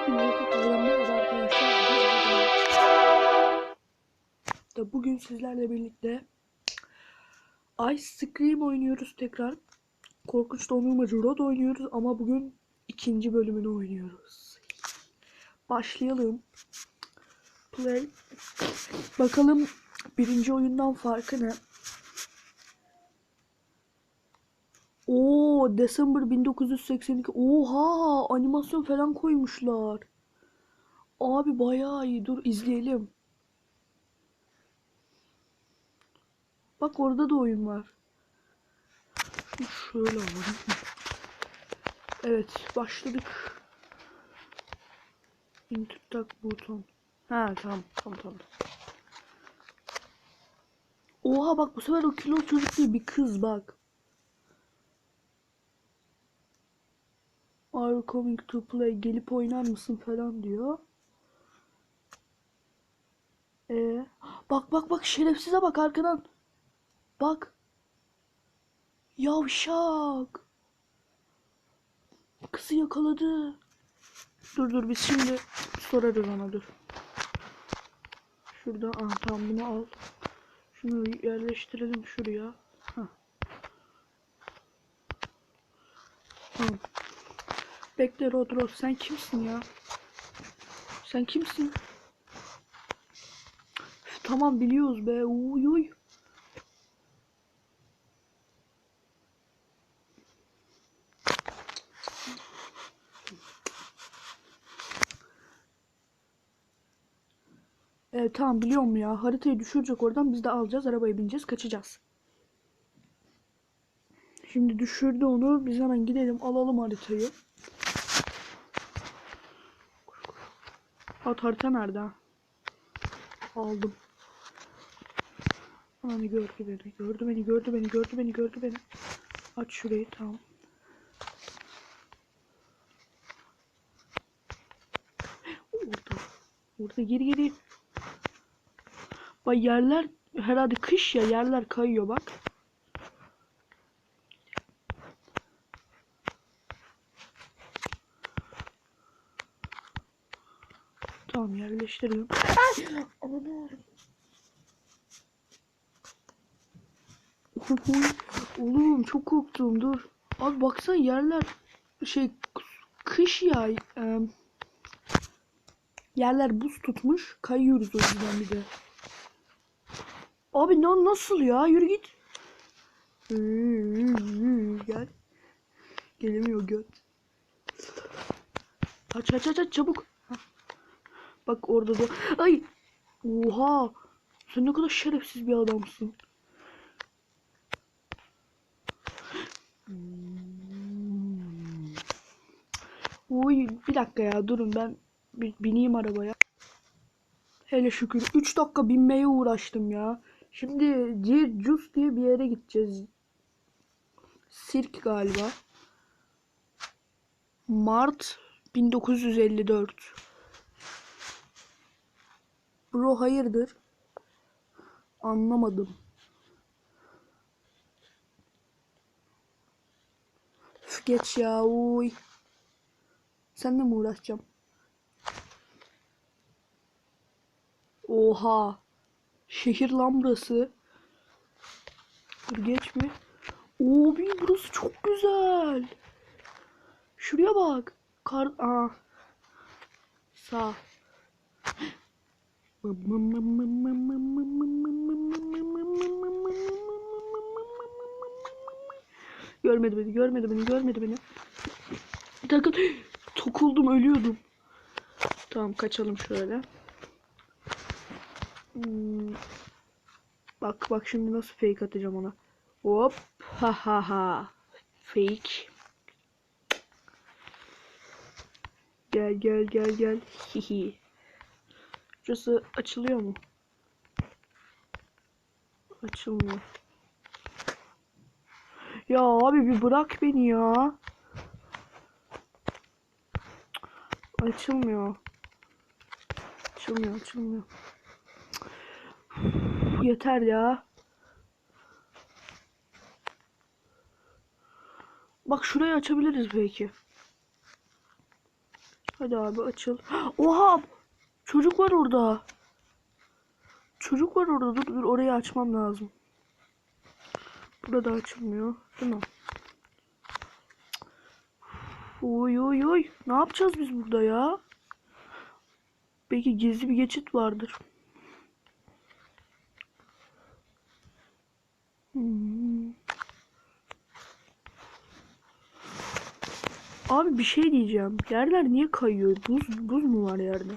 Hepinize arkadaşlar. Da bugün sizlerle birlikte Ice Scream oynuyoruz tekrar. Korkunç dondurmacı Rod oynuyoruz ama bugün ikinci bölümünü oynuyoruz. Başlayalım. Play. Bakalım birinci oyundan farkı ne? Oo, December 1982. Oha, animasyon falan koymuşlar. Abi bayağı iyi. Dur izleyelim. Bak orada da oyun var. Şöyle alalım. Evet, başladık. Intutak buton. Ha tamam, tamam tamam. Oha bak bu sefer o kilo çocuk değil bir kız bak. Are coming to play? Gelip oynar mısın falan diyor. Ee, bak bak bak şerefsize bak arkadan. Bak. Yavşak. Kızı yakaladı. Dur dur biz şimdi sorarız ona dur. Şurada ah tamam bunu al. Şunu yerleştirelim şuraya. Hah. Tamam. Bekle Rod Rod sen kimsin ya? Sen kimsin? Üf, tamam biliyoruz be. Uy uy. Evet tamam biliyorum ya. Haritayı düşürecek oradan biz de alacağız. Arabaya bineceğiz. Kaçacağız. Şimdi düşürdü onu. Biz hemen gidelim alalım haritayı. At nerede? Aldım. Hani gördü beni. Gördü beni, gördü beni, gördü beni, gördü beni. Aç şurayı tamam. Orada. Orada geri geri. Bak yerler herhalde kış ya yerler kayıyor bak. Aman Oy, Oğlum çok korktum dur. Abi baksana yerler şey kış ya e, yerler buz tutmuş kayıyoruz o yüzden bir de. Abi na nasıl ya yürü git. Gel. Gelemiyor göt. Aç aç aç aç çabuk. Bak orada da. Ay. Oha. Sen ne kadar şerefsiz bir adamsın. Uy bir dakika ya durun ben bir bineyim arabaya. Hele şükür 3 dakika binmeye uğraştım ya. Şimdi Circus diye bir yere gideceğiz. Sirk galiba. Mart 1954. Bro hayırdır? Anlamadım. Üf, geç ya uy. Seninle mi uğraşacağım? Oha. Şehir lan burası. Dur geç. Oo bir burası çok güzel. Şuraya bak. Kar Aa. Sağ. Görmedi beni, görmedi beni, görmedi beni. Bir dakika. Tokuldum, ölüyordum. Tamam, kaçalım şöyle. Hmm. Bak bak şimdi nasıl fake atacağım ona. Hop. Ha ha ha. Fake. Gel gel gel gel. Hihi. Şurası açılıyor mu? Açılmıyor. Ya abi bir bırak beni ya. Açılmıyor. Açılmıyor, açılmıyor. Yeter ya. Bak şurayı açabiliriz belki. Hadi abi açıl. Oha! Çocuk var orada. Çocuk var orada. Dur dur orayı açmam lazım. Burada açılmıyor. Değil mi? Oy oy oy. Ne yapacağız biz burada ya? Belki gizli bir geçit vardır. Hmm. Abi bir şey diyeceğim. Yerler niye kayıyor? Buz buz mu var yerde?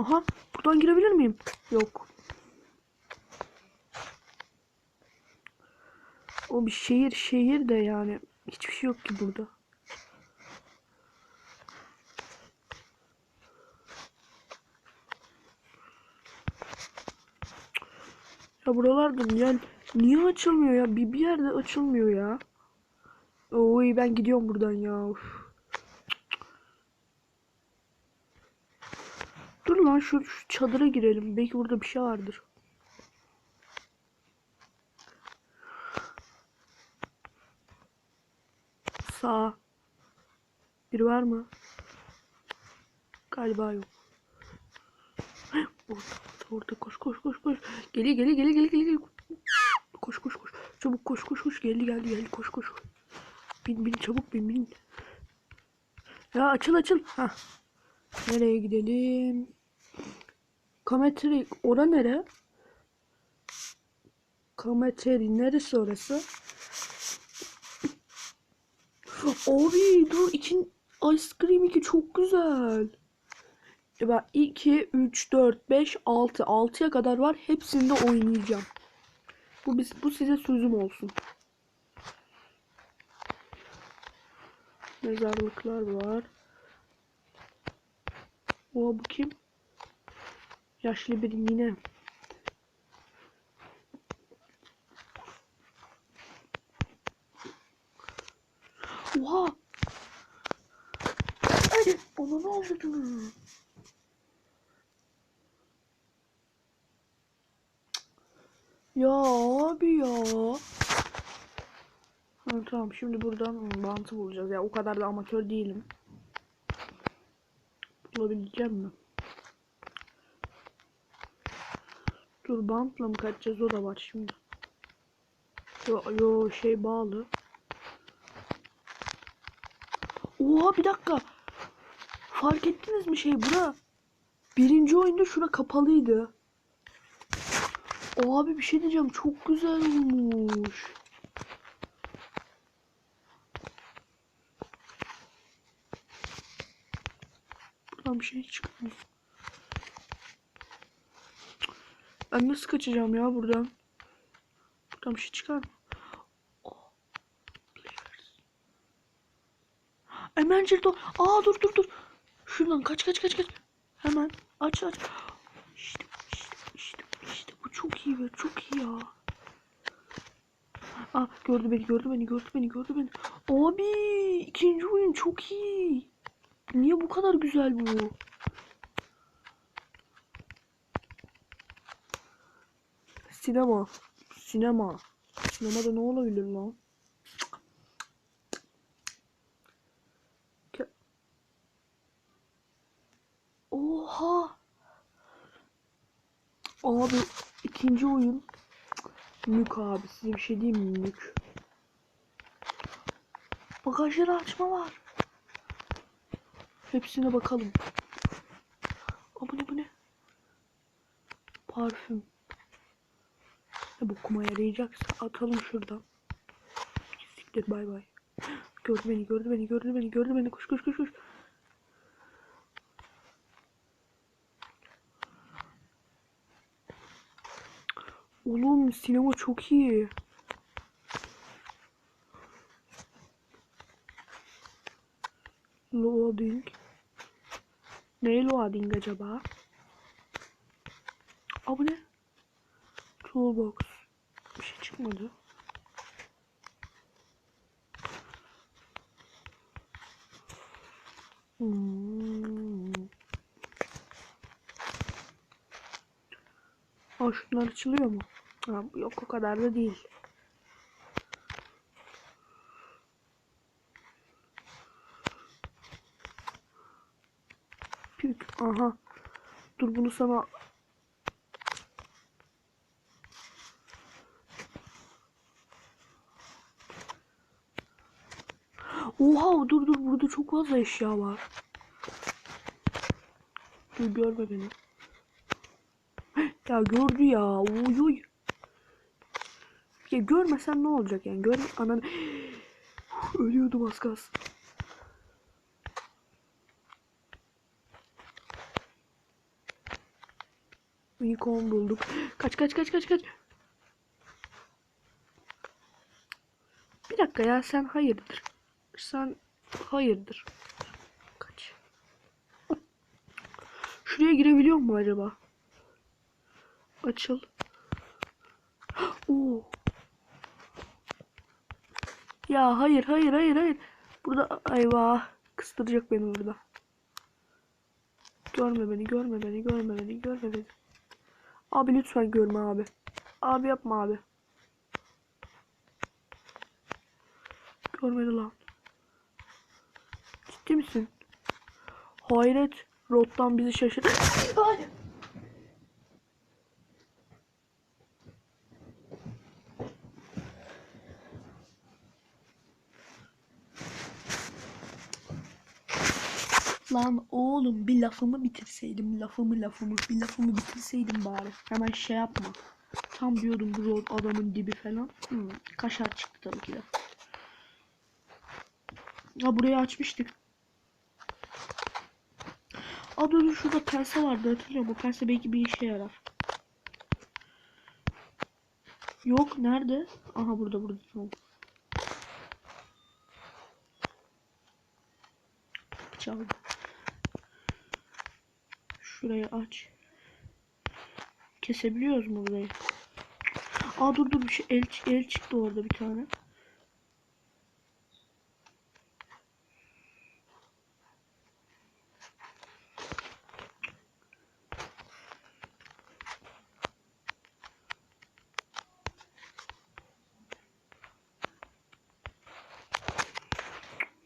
Aha, buradan girebilir miyim? Yok. O bir şehir şehir de yani hiçbir şey yok ki burada. Ya buralarda yani niye açılmıyor ya? Bir, bir yerde açılmıyor ya. Oy ben gidiyorum buradan ya. Uf. Dur lan şu, şu çadıra girelim. Belki burada bir şey vardır. Sağ. Biri var mı? Galiba yok. Orada, orada. Koş, koş, koş, koş. Geliyor, geliyor, geliyor, geliyor, geliyor. Koş, koş, koş. Çabuk koş, koş, koş. Geldi, geldi, geldi. Koş, koş. Bin, bin, çabuk bin, bin. Ya açıl, açıl. Ha. Nereye gidelim? Kametri, ora nere? Kametri, neresi orası? Abi dur için Ice Cream 2 çok güzel. E ben 2, 3, 4, 5, 6. 6'ya kadar var. Hepsinde oynayacağım. Bu, bu size sözüm olsun. Mezarlıklar var. O bu kim? Yaşlı bir yine. Oha! Ay, onu ne oldu? Ya abi ya. Ha, tamam şimdi buradan bantı bulacağız. Ya o kadar da amatör değilim. Bulabileceğim mi? Dur bantla mı kaçacağız o da var şimdi. Yo, yo şey bağlı. Oha bir dakika. Fark ettiniz mi şey bura? Birinci oyunda şura kapalıydı. Abi bir şey diyeceğim çok güzel olmuş. Buradan bir şey çıkmıyor. Ben nasıl kaçacağım ya buradan? Buradan bir şey çıkar mı? Oh. Door. Aa dur dur dur. Şuradan kaç kaç kaç kaç. Hemen aç aç. İşte işte işte işte bu çok iyi be çok iyi ya. Aa gördü beni gördü beni gördü beni gördü beni. Abi ikinci oyun çok iyi. Niye bu kadar güzel bu? Sinema. Sinema. Sinemada ne olabilir lan? Oha. Abi ikinci oyun. Mük abi size bir şey diyeyim mi mük? Bagajları açma var. Hepsine bakalım. Aa, bu ne bu ne? Parfüm. Bokuma yarayacaksa atalım şuradan. Siktir bay bay. Gördü beni gördü beni gördü beni gördü beni koş koş koş koş. Oğlum sinema çok iyi. Loading. Ne loading acaba? Aa ne? Toolbox. Bir şey çıkmadı. Hmm. Aa şunlar açılıyor mu? Ha, yok o kadar da değil. Çık. Aha. Dur bunu sana Oha dur dur burada çok fazla eşya var. Dur görme beni. Ya gördü ya. Uy uy. Ya görmesen ne olacak yani? Gör ananı. Ölüyordum az kalsın. Unicorn bulduk. Kaç kaç kaç kaç kaç. Bir dakika ya sen hayırdır. Sen hayırdır. Kaç. Şuraya girebiliyor mu acaba? Açıl. Oo. Ya hayır hayır hayır hayır. Burada ayvah. Kıstıracak beni burada. Görme beni görme beni görme beni görme beni. Abi lütfen görme abi. Abi yapma abi. Görmedi lan. Ciddi misin? Hayret. Rottan bizi şaşırt. Ay! Lan oğlum bir lafımı bitirseydim lafımı lafımı bir lafımı bitirseydim bari. Hemen şey yapma. Tam diyordum bu rol adamın dibi falan. Hmm, kaşar çıktı tabii ki de. Ya burayı açmıştık. Dur, şurada pense vardı hatırlıyor musun? Pense belki bir işe yarar. Yok nerede? Aha burada burada. Çaldı. Şurayı aç. Kesebiliyoruz mu burayı? Aa dur dur bir şey el, el çıktı orada bir tane.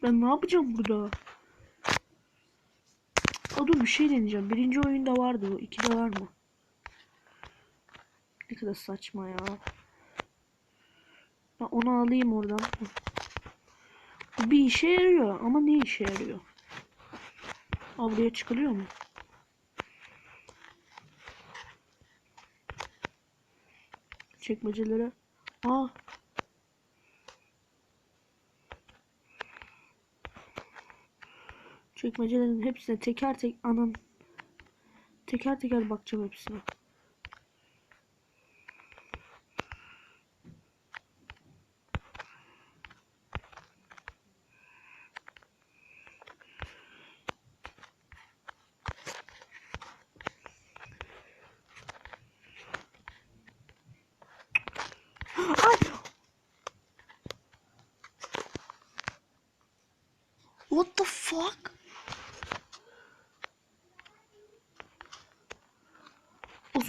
Ben ne yapacağım burada? Aa, dur bir şey deneyeceğim. Birinci oyunda vardı bu. İkide var mı? Ne kadar saçma ya. Ben onu alayım oradan. Bir işe yarıyor ama ne işe yarıyor? Aa, buraya çıkılıyor mu? Çekmecelere. Aa. Çekmecelerin hepsine teker tek anam teker teker bakacağım hepsine. What the fuck? Az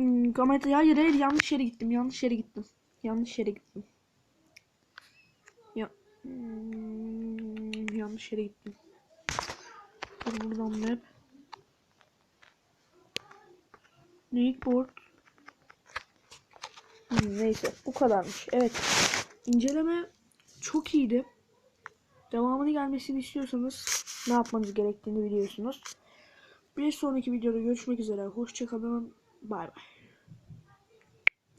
Hmm. Hmm, Gamet hayır hayır yanlış yere gittim yanlış yere gittim yanlış yere gittim ya hmm, yanlış yere gittim Dur buradan map Nickboard Hmm, neyse bu kadarmış. Evet. İnceleme çok iyiydi. Devamını gelmesini istiyorsanız ne yapmanız gerektiğini biliyorsunuz. Bir sonraki videoda görüşmek üzere. Hoşçakalın. Bay bay.